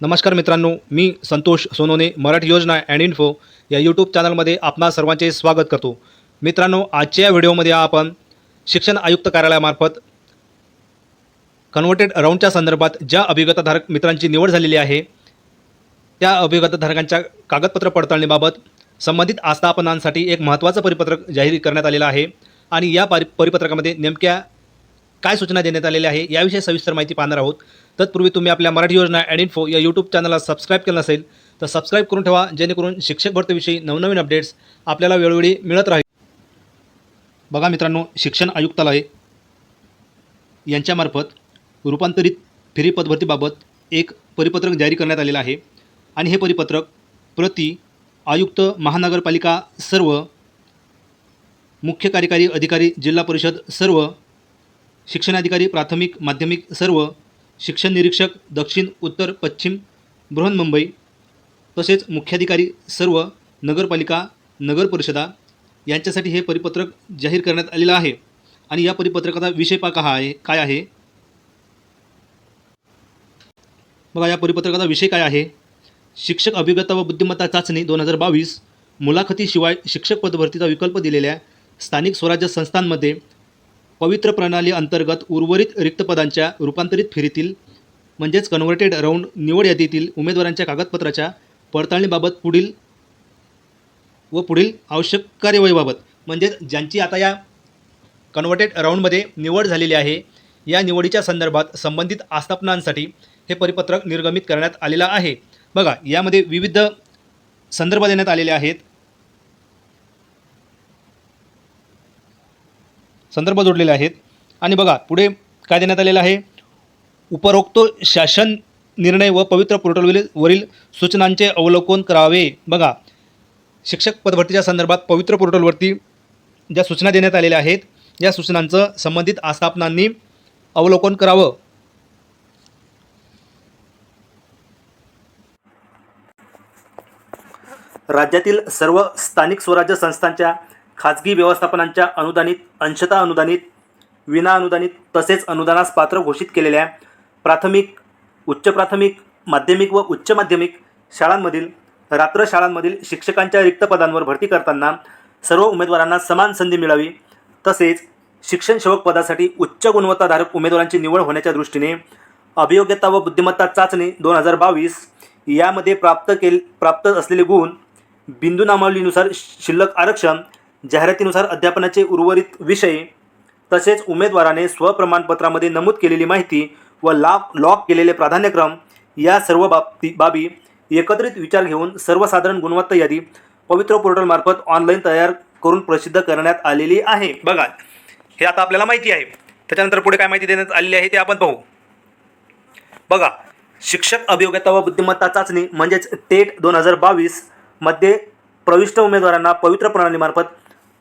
नमस्कार मित्रांनो मी संतोष सोनोने मराठी योजना अँड इन्फो या यूट्यूब चॅनलमध्ये आपणा सर्वांचे स्वागत करतो. मित्रांनो आजच्या व्हिडिओमध्ये आपण शिक्षण आयुक्त कार्यालयामार्फत कन्व्हर्टेड राऊंडच्या संदर्भात ज्या अभिगतधारक मित्रांची निवड झालेली आहे त्या अभिगतधारकांच्या कागदपत्र पडताळणीबाबत संबंधित आस्थापनांसाठी एक महत्त्वाचं परिपत्रक जाहीर करण्यात आलेलं आहे आणि या परि परिपत्रकामध्ये नेमक्या काय सूचना देण्यात आलेल्या आहे याविषयी सविस्तर माहिती पाहणार आहोत. तत्पूर्वी तुम्ही आपल्या मराठी योजना अँड इन्फो या यूट्यूब चॅनलला सबस्क्राईब केलं नसेल तर सबस्क्राईब करून ठेवा जेणेकरून शिक्षक भरतीविषयी नवनवीन अपडेट्स आपल्याला वेळोवेळी मिळत राहील. बघा मित्रांनो शिक्षण आयुक्तालय यांच्यामार्फत रूपांतरित फेरी पदभरतीबाबत एक परिपत्रक जारी करण्यात आलेलं आहे. आणि हे परिपत्रक प्रति आयुक्त महानगरपालिका सर्व मुख्य कार्यकारी अधिकारी जिल्हा परिषद सर्व शिक्षणाधिकारी प्राथमिक माध्यमिक सर्व शिक्षण निरीक्षक दक्षिण उत्तर पश्चिम बृहन्मुंबई तसेच मुख्याधिकारी सर्व नगरपालिका नगरपरिषदा यांच्यासाठी हे परिपत्रक जाहीर करण्यात आलेलं आहे. आणि या परिपत्रकाचा विषय पा हा आहे काय आहे? बघा या परिपत्रकाचा विषय काय आहे? शिक्षक अभिज्ञता व बुद्धिमत्ता चाचणी दोन हजार बावीस मुलाखतीशिवाय शिक्षक पदभरतीचा विकल्प दिलेल्या स्थानिक स्वराज्य संस्थांमध्ये पवित्र प्रणाली अंतर्गत उर्वरित रिक्तपदांच्या रूपांतरित फेरीतील म्हणजेच कन्व्हर्टेड राऊंड निवड यादीतील उमेदवारांच्या कागदपत्राच्या पडताळणीबाबत पुढील व पुढील आवश्यक कार्यवाहीबाबत म्हणजेच ज्यांची आता या कन्व्हर्टेड राऊंडमध्ये निवड झालेली आहे या निवडीच्या संदर्भात संबंधित आस्थापनांसाठी हे परिपत्रक निर्गमित करण्यात आलेलं आहे. बघा यामध्ये विविध संदर्भ देण्यात आलेले आहेत. संदर्भ जोडलेले आहेत. आणि बघा पुढे काय देण्यात आलेलं आहे? उपरोक्त शासन निर्णय व पवित्र पोर्टलवरील वरील सूचनांचे अवलोकन करावे. बघा शिक्षक पदभरतीच्या संदर्भात पवित्र पोर्टलवरती ज्या सूचना देण्यात आलेल्या आहेत या सूचनांचं संबंधित आस्थापनांनी अवलोकन करावं. राज्यातील सर्व स्थानिक स्वराज्य संस्थांच्या खाजगी व्यवस्थापनांच्या अनुदानित अंशतः अनुदानित विना अनुदानित तसेच अनुदानास पात्र घोषित केलेल्या प्राथमिक उच्च प्राथमिक माध्यमिक व उच्च माध्यमिक शाळांमधील रात्र शाळांमधील शिक्षकांच्या रिक्त पदांवर भरती करताना सर्व उमेदवारांना समान संधी मिळावी तसेच शिक्षण सेवक पदासाठी उच्च गुणवत्ताधारक उमेदवारांची निवड होण्याच्या दृष्टीने अभियोग्यता व बुद्धिमत्ता चाचणी दोन हजार बावीस यामध्ये प्राप्त केल प्राप्त असलेले गुण बिंदू नामावलीनुसार शिल्लक आरक्षण जाहिरातीनुसार अध्यापनाचे उर्वरित विषय तसेच उमेदवाराने स्वप्रमाणपत्रामध्ये नमूद केलेली माहिती व लॉक लॉक केलेले प्राधान्यक्रम या सर्व बाबती बाबी एकत्रित विचार घेऊन सर्वसाधारण गुणवत्ता यादी पवित्र पोर्टलमार्फत ऑनलाईन तयार करून प्रसिद्ध करण्यात आलेली आहे. बघा हे आता आपल्याला माहिती आहे. त्याच्यानंतर पुढे काय माहिती देण्यात आलेली आहे ते आपण पाहू. बघा शिक्षक अभियोग्यता व बुद्धिमत्ता चाचणी म्हणजेच टेट दोन हजार बावीसमध्ये प्रविष्ट उमेदवारांना पवित्र प्रणालीमार्फत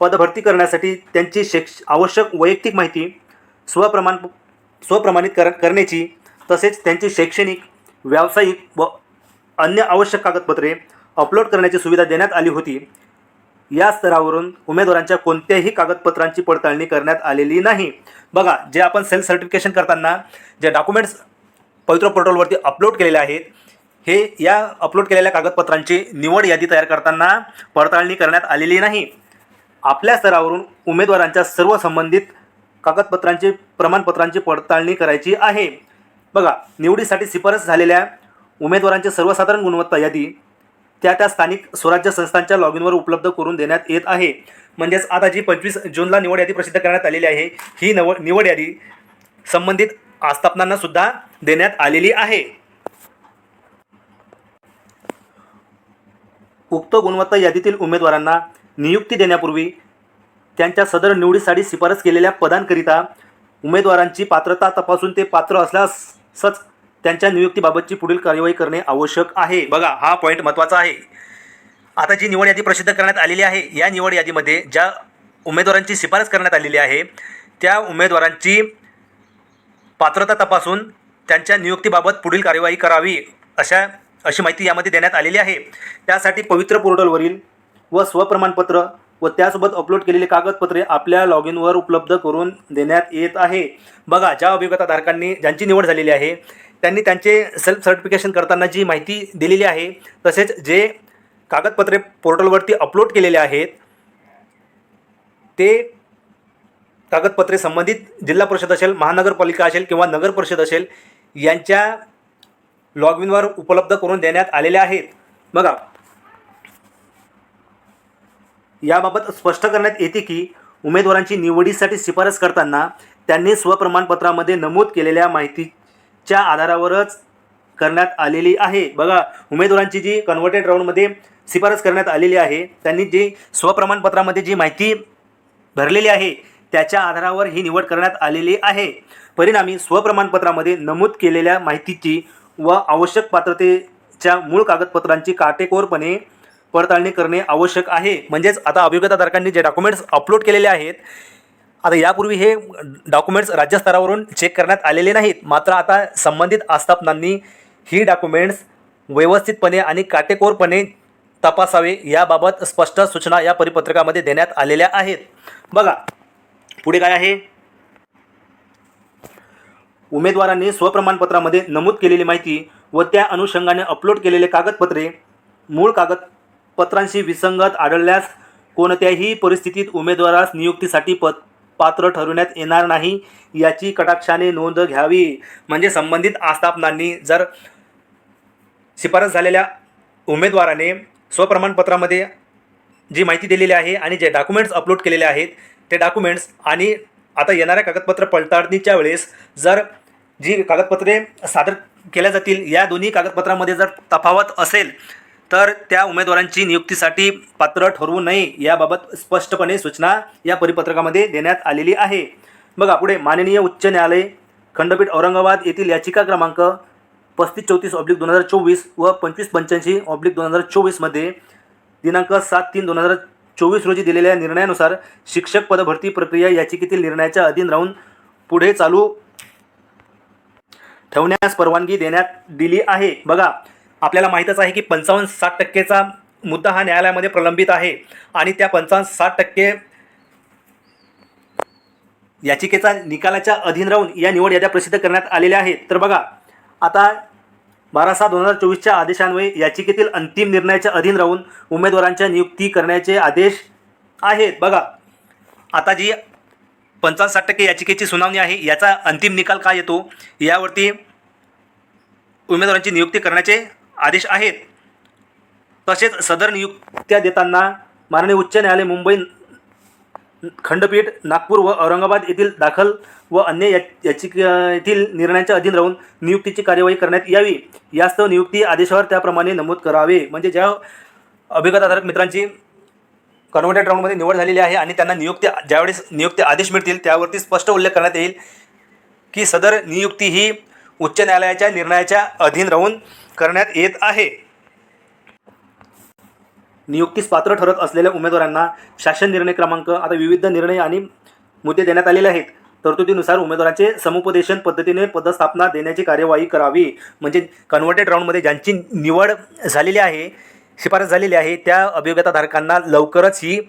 पदभरती करण्यासाठी त्यांची शैक्ष आवश्यक वैयक्तिक माहिती स्वप्रमाण स्वप्रमाणित कर करण्याची तसेच त्यांची शैक्षणिक व्यावसायिक व अन्य आवश्यक कागदपत्रे अपलोड करण्याची सुविधा देण्यात आली होती. या स्तरावरून उमेदवारांच्या कोणत्याही कागदपत्रांची पडताळणी करण्यात आलेली नाही. बघा जे आपण सेल्फ सर्टिफिकेशन करताना जे डॉक्युमेंट्स पवित्र पोर्टलवरती अपलोड केलेले आहेत हे या अपलोड केलेल्या कागदपत्रांची निवड यादी तयार करताना पडताळणी करण्यात आलेली नाही. आपल्या स्तरावरून उमेदवारांच्या सर्व संबंधित कागदपत्रांची प्रमाणपत्रांची पडताळणी करायची आहे. बघा निवडीसाठी शिफारस झालेल्या उमेदवारांची सर्वसाधारण गुणवत्ता यादी त्या त्या स्थानिक स्वराज्य संस्थांच्या लॉग इनवर उपलब्ध करून देण्यात येत आहे. म्हणजेच आता जी पंचवीस जूनला निवड यादी प्रसिद्ध करण्यात आलेली आहे ही नव निवड यादी संबंधित आस्थापनांना सुद्धा देण्यात आलेली आहे. उक्त गुणवत्ता यादीतील उमेदवारांना नियुक्ती देण्यापूर्वी त्यांच्या सदर निवडीसाठी शिफारस केलेल्या पदांकरिता उमेदवारांची पात्रता तपासून ते पात्र असल्यासच त्यांच्या नियुक्तीबाबतची पुढील कार्यवाही करणे आवश्यक आहे. बघा हा पॉईंट महत्त्वाचा आहे. आता जी निवड यादी प्रसिद्ध करण्यात आलेली आहे या निवड यादीमध्ये ज्या उमेदवारांची शिफारस करण्यात आलेली आहे त्या उमेदवारांची पात्रता तपासून त्यांच्या नियुक्तीबाबत पुढील कार्यवाही करावी अशा अशी माहिती यामध्ये देण्यात आलेली आहे. त्यासाठी पवित्र पोर्टलवरील व स्वप्रमाणपत्र व त्यासोबत अपलोड केलेली कागदपत्रे आपल्या लॉग इनवर उपलब्ध करून देण्यात येत आहे. बघा ज्या अभियोगताधारकांनी ज्यांची निवड झालेली आहे त्यांनी त्यांचे सेल्फ सर्टिफिकेशन करताना जी माहिती दिलेली आहे तसेच जे कागदपत्रे पोर्टलवरती अपलोड केलेले आहेत ते कागदपत्रे संबंधित जिल्हा परिषद असेल महानगरपालिका असेल किंवा नगर परिषद असेल यांच्या लॉग इनवर उपलब्ध करून देण्यात आलेले आहेत. बघा याबाबत स्पष्ट करण्यात येते की उमेदवारांची निवडीसाठी शिफारस करताना त्यांनी स्वप्रमाणपत्रामध्ये नमूद केलेल्या माहितीच्या आधारावरच करण्यात आलेली आहे. बघा उमेदवारांची जी कन्व्हर्टेड राऊंडमध्ये शिफारस करण्यात आलेली आहे त्यांनी जी स्वप्रमाणपत्रामध्ये जी माहिती भरलेली आहे त्याच्या आधारावर ही निवड करण्यात आलेली आहे. परिणामी स्वप्रमाणपत्रामध्ये नमूद केलेल्या माहितीची व आवश्यक पात्रतेच्या मूळ कागदपत्रांची काटेकोरपणे पडताळणी करणे आवश्यक आहे. म्हणजेच आता अभियोग्यताधारकांनी जे डॉक्युमेंट्स अपलोड केलेले आहेत आता यापूर्वी हे डॉक्युमेंट्स राज्यस्तरावरून चेक करण्यात आलेले नाहीत. मात्र आता संबंधित आस्थापनांनी ही डॉक्युमेंट्स व्यवस्थितपणे आणि काटेकोरपणे तपासावे याबाबत स्पष्ट सूचना या परिपत्रकामध्ये देण्यात आलेल्या आहेत. बघा पुढे काय आहे? उमेदवारांनी स्वप्रमाणपत्रामध्ये नमूद केलेली माहिती व त्या अनुषंगाने अपलोड केलेले कागदपत्रे मूळ कागद पत्रांशी विसंगत आढळल्यास कोणत्याही परिस्थितीत उमेदवारास नियुक्तीसाठी पत पात्र ठरवण्यात येणार नाही याची कटाक्षाने नोंद घ्यावी. म्हणजे संबंधित आस्थापनांनी जर शिफारस झालेल्या उमेदवाराने स्वप्रमाणपत्रामध्ये जी माहिती दिलेली आहे आणि जे डॉक्युमेंट्स अपलोड केलेले आहेत ते डॉक्युमेंट्स आणि आता येणाऱ्या कागदपत्र पडताळणीच्या वेळेस जर जी कागदपत्रे सादर केल्या जातील या दोन्ही कागदपत्रामध्ये जर तफावत असेल तर त्या उमेदवारांची नियुक्तीसाठी पात्र ठरवू नये याबाबत स्पष्टपणे सूचना या परिपत्रकामध्ये देण्यात आलेली आहे. बघा पुढे माननीय उच्च न्यायालय खंडपीठ औरंगाबाद येथील याचिका क्रमांक पस्तीस चौतीस ऑब्लिक दोन हजार चोवीस व पंचवीस पंच्याऐंशी ऑब्लिक दोन हजार चोवीसमध्ये दिनांक सात तीन दोन हजार चोवीस रोजी दिलेल्या निर्णयानुसार शिक्षक पदभरती प्रक्रिया याचिकेतील निर्णयाच्या अधीन राहून पुढे चालू ठेवण्यास परवानगी देण्यात दिली आहे. बघा आपल्याला माहीतच आहे की पंचावन्न साठ टक्केचा मुद्दा हा न्यायालयामध्ये प्रलंबित आहे. आणि त्या पंचावन्न साठ टक्के याचिकेचा निकालाच्या अधीन राहून या निवड याद्या प्रसिद्ध करण्यात आलेल्या आहेत. तर बघा आता बारा सहा दोन हजार चोवीसच्या आदेशान्वये याचिकेतील अंतिम निर्णयाच्या अधीन राहून उमेदवारांच्या नियुक्ती करण्याचे आदेश आहेत. बघा आता जी पंचावन्न साठ टक्के याचिकेची सुनावणी आहे याचा अंतिम निकाल काय येतो? यावरती उमेदवारांची नियुक्ती करण्याचे आदेश आहेत. तसेच सदर नियुक्त्या देताना माननीय उच्च न्यायालय मुंबई खंडपीठ नागपूर व औरंगाबाद येथील दाखल व अन्य या याचिकेतील निर्णयांच्या अधीन राहून नियुक्तीची कार्यवाही करण्यात यावी. यास्तव नियुक्ती आदेशावर त्याप्रमाणे नमूद करावे. म्हणजे ज्या अभिगत आधारक मित्रांची कन्व्हर्टेड राऊंडमध्ये निवड झालेली आहे आणि त्यांना नियुक्ती ज्यावेळेस नियुक्ती आदेश मिळतील त्यावरती स्पष्ट उल्लेख करण्यात येईल की सदर नियुक्ती ही उच्च न्यायालयाच्या निर्णयाच्या अधीन राहून करण्यात येत आहे. नियुक्तीस पात्र ठरत असलेल्या उमेदवारांना शासन निर्णय क्रमांक आता विविध निर्णय आणि मुद्दे देण्यात आलेले आहेत. तरतुदीनुसार उमेदवारांचे समुपदेशन पद्धतीने पदस्थापना देण्याची कार्यवाही करावी. म्हणजे कन्व्हर्टेड राऊंडमध्ये ज्यांची निवड झालेली आहे शिफारस झालेली आहे त्या अभियोग्यताधारकांना लवकरच ही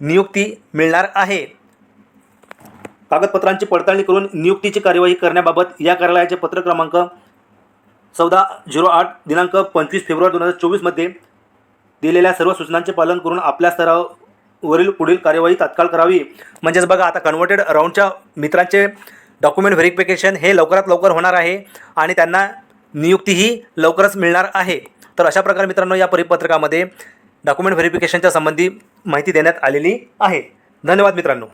नियुक्ती मिळणार आहे. कागदपत्रांची पडताळणी करून नियुक्तीची कार्यवाही करण्याबाबत या कार्यालयाचे पत्र क्रमांक चौदा झिरो आठ दिनांक पंचवीस फेब्रुवारी दोन हजार चोवीसमध्ये दिलेल्या सर्व सूचनांचे पालन करून आपल्या स्तरावरील पुढील कार्यवाही तात्काळ करावी. म्हणजेच बघा आता कन्व्हर्टेड राऊंडच्या मित्रांचे डॉक्युमेंट व्हेरिफिकेशन हे लवकरात लवकर होणार आहे आणि त्यांना नियुक्तीही लवकरच मिळणार आहे. तर अशा प्रकारे मित्रांनो या परिपत्रकामध्ये डॉक्युमेंट व्हेरिफिकेशनच्या संबंधी माहिती देण्यात आलेली आहे. धन्यवाद मित्रांनो.